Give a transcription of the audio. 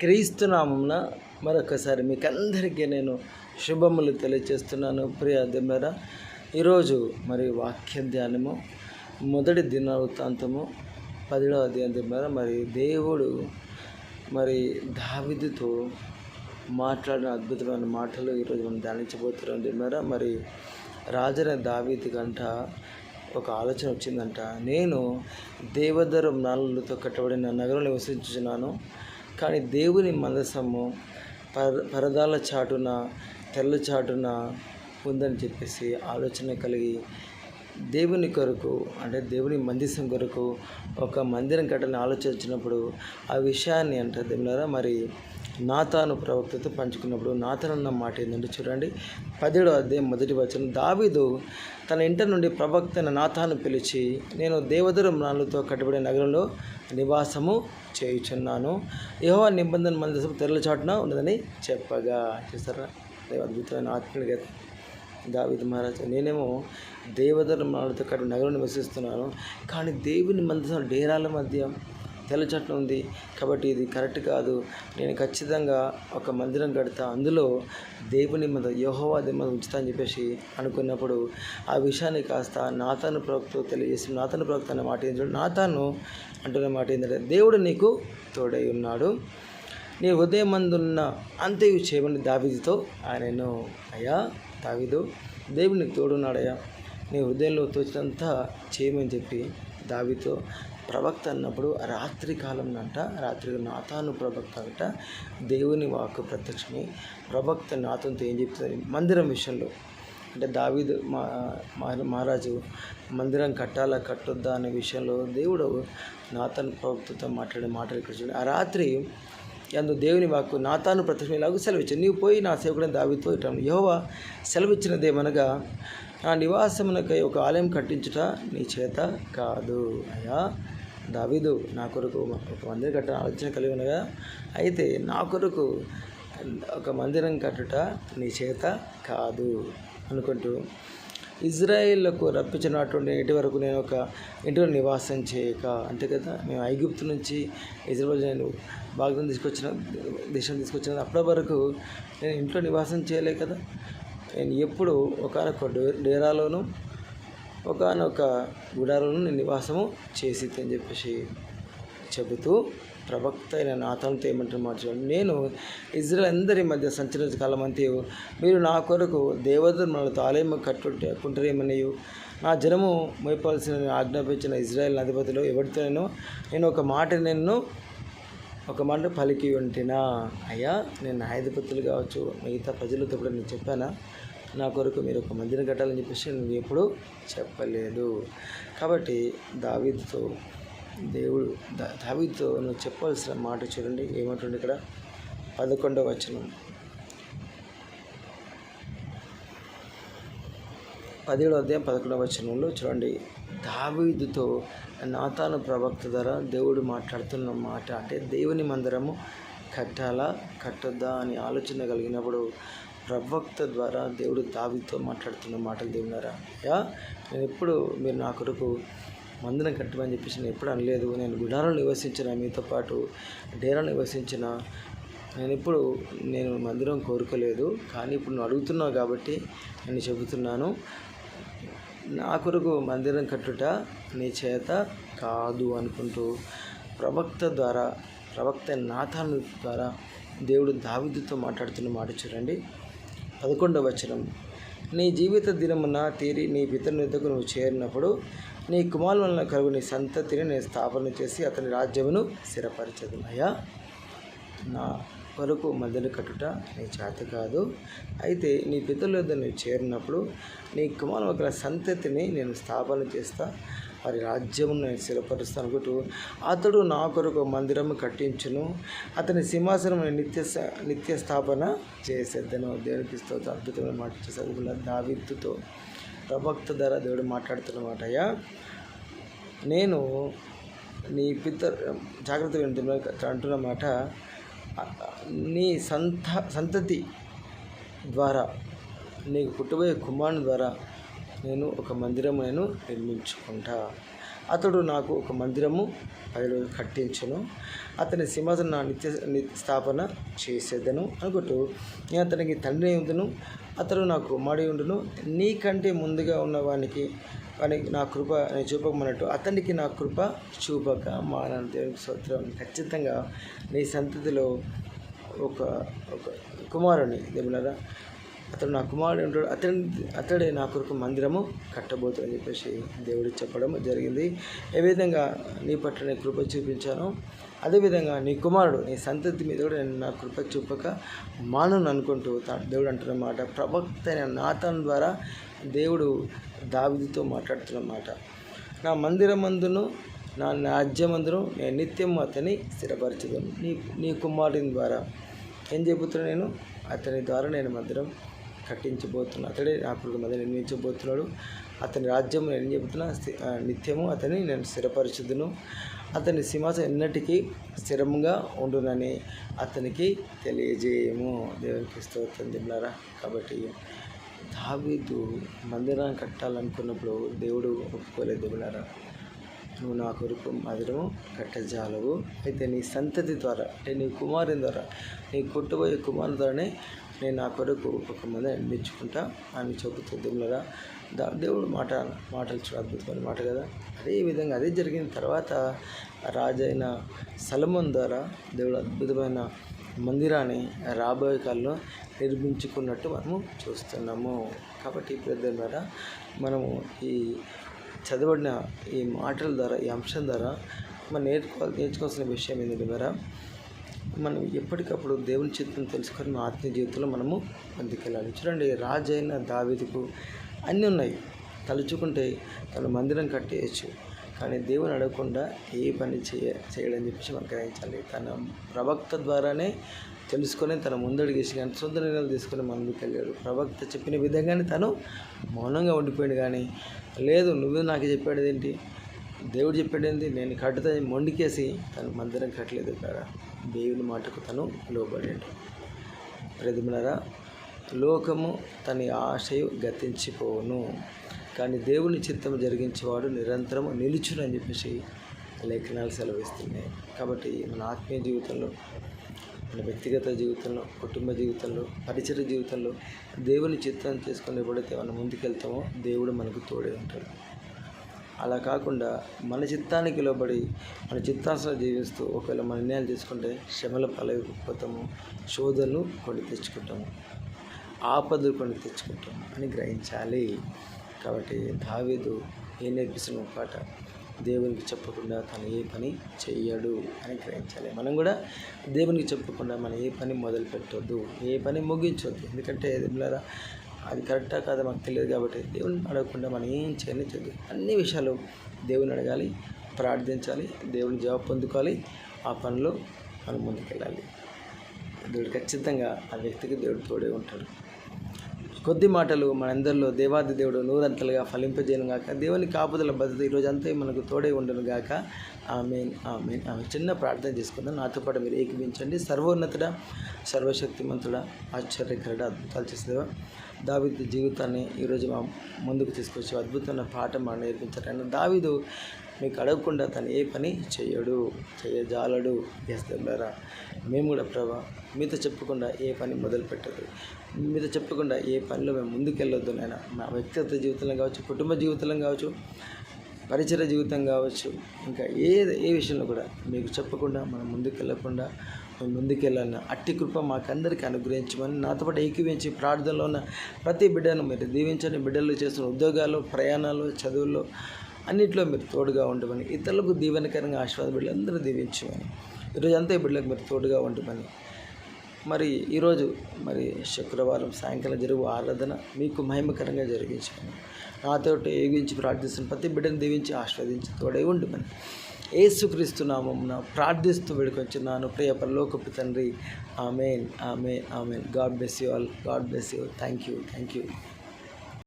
క్రీస్తునామమున మరొకసారి మీకు అందరికీ నేను శుభములు తెలియజేస్తున్నాను ప్రియ మేర ఈరోజు మరి వాక్య ధ్యానము మొదటి దినవృత్తాంతము పదిహేడవ అధ్యాయం మేర మరి దేవుడు మరి దావిదితో మాట్లాడిన అద్భుతమైన మాటలు ఈరోజు మనం ధ్యానించబోతున్నాం దిమ్మరా. మరి రాజన దావిది గంట ఒక ఆలోచన వచ్చిందంట. నేను దేవదరం నాలుగులతో కట్టబడిన నగరం నివసించుచున్నాను. కానీ దేవుని మందసము పర పరదాల చాటున తెల్ల చాటున ఉందని చెప్పేసి ఆలోచన కలిగి దేవుని కొరకు అంటే దేవుని మందిసం కొరకు ఒక మందిరం కట్టాలని ఆలోచించినప్పుడు ఆ విషయాన్ని అంటే దేవులారా మరి నాతాను ప్రవక్తతో పంచుకున్నప్పుడు నాతనన్న మాట ఏంటంటే చూడండి పదిహేడో అధ్యాయం మొదటి వచనం. దావీదు తన ఇంట నుండి ప్రవక్త నాతాను పిలిచి నేను దేవదరం మ్రాణులతో కట్టబడిన నగరంలో నివాసము చేయుచున్నాను. యహో నిబంధన మందసం తెరల చాటున ఉన్నదని చెప్పగా. చేస్తారా అద్భుతమైన ఆత్మీయులుగా దావిద మహారాజు నేనేమో దేవధర్మాలతో కట్టిన నగరం నివసిస్తున్నాను కానీ దేవుని మందిరం డేరాల మధ్య తెల్లచట్టం ఉంది. కాబట్టి ఇది కరెక్ట్ కాదు. నేను ఖచ్చితంగా ఒక మందిరం కడతా. అందులో దేవుని మంద యహోవా దిమ్మ ఉంచుతా అని చెప్పేసి అనుకున్నప్పుడు ఆ విషయాన్ని కాస్త నాతాను ప్రవక్త తెలియజేసి నాతాను ప్రవక్త అనే మాట ఏంటంటే నాతాను అంటున్న మాట ఏంటంటే దేవుడు నీకు తోడై ఉన్నాడు. నీ హృదయమందున్న అంతయు చేయమని దావిదితో ఆయనను అయ్యా దావిదు దేవుడు నీకు తోడున్నాడయ్యా. నీ హృదయంలో తోచినంత చేయమని చెప్పి దావితో ప్రవక్త అన్నప్పుడు రాత్రి కాలం అంట రాత్రి నాతాను ప్రవక్త అంట దేవుని వాక్కు ప్రత్యక్షమై ప్రవక్త నాతంతో ఏం చెప్తుంది మందిరం విషయంలో. అంటే దావీదు మా మా- మహారాజు మందిరం కట్టాలా కట్టొద్దా అనే విషయంలో దేవుడు నాతన్ ప్రవక్తతో మాట్లాడే మాటలు ఇక్కడ చూడండి. ఆ రాత్రి అందు దేవుని వాక్కు నాతాను ప్రత్యక్షం ఇలాగూ సెలవిచ్చాను నీవు పోయి నా సేవకుడిని దావితో ఇటాను యహోవా సెలవిచ్చినదేమనగా నా నివాసమునకై ఒక ఆలయం కట్టించుట నీ చేత కాదు అయ్యా. దావీదు నా కొరకు ఒక మందిరం కట్టిన ఆలోచన కలిగి ఉన్నగా అయితే నా కొరకు ఒక మందిరం కట్టుట నీ చేత కాదు అనుకుంటూ ఇజ్రాయిల్లకు రప్పించినటువంటి ఇంటి వరకు నేను ఒక ఇంటిలో నివాసం చేయక అంతే కదా? మేము ఐగుప్తు నుంచి ఇజ్రాయల్ నేను భాగం తీసుకొచ్చిన దేశం తీసుకొచ్చిన అప్పటి వరకు నేను ఇంట్లో నివాసం చేయలే కదా? నేను ఎప్పుడు ఒకనొక డేరాలోను ఒకనొక గుడాలోను నేను నివాసము చేసి అని చెప్పేసి చెబుతూ ప్రవక్త అయిన నాథంతో ఏమంటారు మార్చండి నేను ఇజ్రాయల్ అందరి మధ్య సంచరించ కాలం మీరు నా కొరకు దేవతలతో కట్టుంటే కట్టుకుంటారేమనియు నా జనము మోయపాల్సిన ఆజ్ఞాపించిన ఇజ్రాయెల్ అధిపతిలో ఎవరితోనో నేను ఒక మాట నిన్ను ఒక మాట పలికి ఉంటినా? అయ్యా నేను న్యాయాధిపతులు కావచ్చు మిగతా ప్రజలతో కూడా నేను చెప్పానా? నా కొరకు మీరు ఒక మందిని కట్టాలని చెప్పేసి నేను ఎప్పుడూ చెప్పలేదు. కాబట్టి దావీదుతో దేవుడు దావితో నువ్వు చెప్పాల్సిన మాట చూడండి. ఏమంటుంది ఇక్కడ? పదకొండవ వచనం. పదిహేడో అధ్యాయం పదకొండవ వచనంలో చూడండి. దావీదుతో నాతాను ప్రవక్త ద్వారా దేవుడు మాట్లాడుతున్న మాట అంటే దేవుని మందిరము కట్టాలా కట్టొద్దా అని ఆలోచన కలిగినప్పుడు ప్రవక్త ద్వారా దేవుడు దావితో మాట్లాడుతున్న మాటలు దేవునారా యా? నేను ఎప్పుడు మీరు నా కొరకు మందిరం కట్టమని చెప్పేసి నేను ఎప్పుడు అనలేదు. నేను గుడారం నివసించిన మీతో పాటు డేరా నివసించిన. నేను ఇప్పుడు నేను మందిరం కోరుకోలేదు. కానీ ఇప్పుడు నువ్వు అడుగుతున్నావు కాబట్టి నేను చెబుతున్నాను. నా కొరకు మందిరం కట్టుట నీ చేత కాదు అనుకుంటూ ప్రవక్త ద్వారా ప్రవక్త నాథాను ద్వారా దేవుడు దావిదుతో మాట్లాడుతున్న మాట చూడండి. పదకొండవ వచనం. నీ జీవిత దినమున తీరి నీ పితరుని వద్దకు నువ్వు చేరినప్పుడు నీ కుమారులను వలన కలుగు నీ సంతతిని నేను స్థాపన చేసి అతని రాజ్యమును స్థిరపరచదు అయ్యా నా కొరకు మధ్యలో కట్టుట నీ చేత కాదు. అయితే నీ పితృల వద్ద నువ్వు చేరినప్పుడు నీ కుమారు ఒక సంతతిని నేను స్థాపన చేస్తా వారి రాజ్యమును నేను స్థిరపరుస్తాను అనుకుంటూ అతడు నా కొరకు మందిరము కట్టించును. అతని సింహాసనం నిత్య నిత్య స్థాపన చేసేద్దను దేవునికి స్తోత్రం. అద్భుతమైన మాట చదువుకున్న దావిత్తుతో ప్రవక్త ద్వారా దేవుడు మాట్లాడుతున్నమాట అయ్యా. నేను నీ పిత జాగ్రత్త వింటున్నా అంటున్న మాట. నీ సంత సంతతి ద్వారా నీకు పుట్టబోయే కుమారుని ద్వారా నేను ఒక మందిరం నేను నిర్మించుకుంటా. అతడు నాకు ఒక మందిరము పది రోజులు అతని సింహాసనం నా నిత్య స్థాపన చేసేదను అనుకుంటూ నేను అతనికి తండ్రి ఉండును అతడు నాకు కుమారుడు ఉండును. నీకంటే ముందుగా ఉన్నవానికి వానికి నా కృప నేను చూపకమన్నట్టు అతనికి నా కృప చూపక మానని. దేవునికి స్తోత్రం. ఖచ్చితంగా నీ సంతతిలో ఒక ఒక కుమారుని దేవులరా. అతడు నా కుమారుడు ఉంటాడు. అతని అతడే నా కొరకు మందిరము కట్టబోతుందని చెప్పేసి దేవుడు చెప్పడం జరిగింది. ఏ విధంగా నీ పట్ల నేను కృప చూపించానో అదేవిధంగా నీ కుమారుడు నీ సంతతి మీద కూడా నేను నా కృప చూపక మానను అనుకుంటూ దేవుడు అంటున్నమాట ప్రవక్త అయిన నాతన్ ద్వారా దేవుడు దావిదితో మాట్లాడుతున్నమాట నా మందిరమందును నా నాజ్యమందును నేను నిత్యం అతని స్థిరపరచదు నీ నీ కుమారుని ద్వారా ఏం చెబుతున్నా నేను? అతని ద్వారా నేను మందిరం కట్టించబోతున్నా. అతడే నా పురుగు మందిరం నిర్మించబోతున్నాడు. అతని రాజ్యం నేను ఏం చెబుతున్నా? స్థి- నిత్యము అతని నేను స్థిరపరచుదును. అతని సింహాసనం ఎన్నటికీ స్థిరంగా ఉండునని అతనికి తెలియజేయము. దేవునికి స్తోత్రం తిన్నారా కాబట్టి దావీదు మందిరాన్ని కట్టాలనుకున్నప్పుడు దేవుడు ఒప్పుకోలేదు తిన్నారా నువ్వు నా కొరకు మధురము కట్టజాలవు. అయితే నీ సంతతి ద్వారా అంటే నీ కుమారుని ద్వారా నీ పుట్టబోయే కుమారుని ద్వారానే నేను నా కొరకు ఒక మంది నిర్మించుకుంటా అని చెబుతుంది తిన్నారా దేవుడు మాట మాటలు చూడ అద్భుతమైన మాట కదా. అదే విధంగా అదే జరిగిన తర్వాత రాజైన సలమన్ ద్వారా దేవుడు అద్భుతమైన మందిరాన్ని రాబోయే కాలంలో నిర్మించుకున్నట్టు మనము చూస్తున్నాము. కాబట్టి ప్రజల ద్వారా మనము ఈ చదవడిన ఈ మాటల ద్వారా ఈ అంశం ద్వారా మనం నేర్చుకోవాలి నేర్చుకోవాల్సిన విషయం ఏంటంటే ద్వారా మనం ఎప్పటికప్పుడు దేవుని చిత్తం తెలుసుకొని మా ఆత్మీయ జీవితంలో మనము ముందుకెళ్ళాలి. చూడండి రాజైన దావిదుకు అన్నీ ఉన్నాయి. తలుచుకుంటే తను మందిరం కట్టేయచ్చు. కానీ దేవుని అడగకుండా ఏ పని చేయ చేయడని చెప్పేసి మనం గ్రహించాలి. తన ప్రవక్త ద్వారానే తెలుసుకొని తన ముందడిగేసి కానీ సొంత నిర్ణయాలు తీసుకొని ముందుకు వెళ్ళాడు. ప్రవక్త చెప్పిన విధంగానే తను మౌనంగా ఉండిపోయాడు కానీ లేదు నువ్వు నాకు చెప్పాడు ఏంటి? దేవుడు చెప్పాడు ఏంటి? నేను కట్టుతా మొండికేసి తను మందిరం కట్టలేదు కదా దేవుని మాటకు తను లోబడాడు. ప్రతిమలరా లోకము తన ఆశయు గతించిపోవును. కానీ దేవుని చిత్తం జరిగించేవాడు నిరంతరం నిలుచునని చెప్పేసి లేఖనాలు సెలవిస్తున్నాయి. కాబట్టి మన ఆత్మీయ జీవితంలో మన వ్యక్తిగత జీవితంలో కుటుంబ జీవితంలో పరిచయ జీవితంలో దేవుని చిత్తం చేసుకుని ఎప్పుడైతే మనం ముందుకెళ్తామో దేవుడు మనకు తోడే ఉంటాడు. అలా కాకుండా మన చిత్తానికి లోబడి మన చిత్తాసన జీవిస్తూ ఒకవేళ మన నిర్ణయాలు తీసుకుంటే శ్రమల పాలైపోతాము శోధనలు కొని తెచ్చుకుంటాము. ఆపదలు కొన్ని తెచ్చుకుంటాం అని గ్రహించాలి. కాబట్టి దావేదు ఏం నేర్పిస్తున్న పాట దేవునికి చెప్పకుండా తను ఏ పని చెయ్యడు అని గ్రహించాలి. మనం కూడా దేవునికి చెప్పకుండా మనం ఏ పని మొదలు పెట్టొద్దు ఏ పని ముగించొద్దు. ఎందుకంటే ఎదురులారా అది కరెక్టా కాదా మాకు తెలియదు కాబట్టి దేవుని అడగకుండా మనం ఏం చేయనిచ్చదు అన్ని విషయాలు దేవుని అడగాలి ప్రార్థించాలి దేవుని జవాబు పొందుకోవాలి. ఆ పనిలో మనం ముందుకెళ్ళాలి. దేవుడు ఖచ్చితంగా ఆ వ్యక్తికి దేవుడు తోడే ఉంటాడు. కొద్ది మాటలు మనందరిలో దేవాది దేవుడు నూరంతలుగా ఫలింపజేయను గాక. దేవుని కాపుదల భద్రత ఈరోజు అంతా మనకు తోడే ఉండను గాక. ఆమెన్ ఆమెన్ ఆమె చిన్న ప్రార్థన చేసుకుందాం. నాతో పాటు మీరు ఏకీపించండి సర్వోన్నతుడ సర్వశక్తిమంతుడ ఆశ్చర్యకరుడ అద్భుతాలు చేసేవా దావిదు జీవితాన్ని ఈరోజు మా ముందుకు తీసుకొచ్చి అద్భుతమైన పాఠం మనం నేర్పించారు దావిదు మీకు అడగకుండా తను ఏ పని చేయడు చేయజాలడు చేస్తారా మేము కూడా ప్రభా మీతో చెప్పకుండా ఏ పని మొదలు పెట్టదు. మీతో చెప్పకుండా ఏ పనిలో మేము ముందుకెళ్ళొద్దు నాయన. మా వ్యక్తిగత జీవితంలో కావచ్చు కుటుంబ జీవితంలో కావచ్చు పరిచయ జీవితం కావచ్చు ఇంకా ఏ ఏ విషయంలో కూడా మీకు చెప్పకుండా మనం ముందుకెళ్ళకుండా మేము ముందుకెళ్ళాలన్న అట్టి కృప మాకందరికీ అనుగ్రహించమని నాతో పాటు ఏకీవించి ప్రార్థనలో ఉన్న ప్రతి బిడ్డను మీరు దీవించండి. బిడ్డలు చేస్తున్న ఉద్యోగాలు ప్రయాణాలు చదువుల్లో అన్నింటిలో మీరు తోడుగా ఉండమని ఇతరులకు దీవెనకరంగా ఆశీర్వాద బిడ్డలందరూ దీవించమని ఈరోజు అంతా ఈ బిడ్డలకు మీరు తోడుగా ఉండమని మరి ఈరోజు మరి శుక్రవారం సాయంకాలం జరుగు ఆరాధన మీకు మహిమకరంగా జరిగించమని నాతో ఏగించి ప్రార్థిస్తున్న ప్రతి బిడ్డను దీవించి ఆశీర్వదించి తోడై ఉండమని ఏసుక్రీస్తు నామమున ప్రార్థిస్తూ వేడుకొచ్చున్నాను ప్రియ పరలోకపు తండ్రి amen amen amen. God bless you all. God bless you. Thank you thank you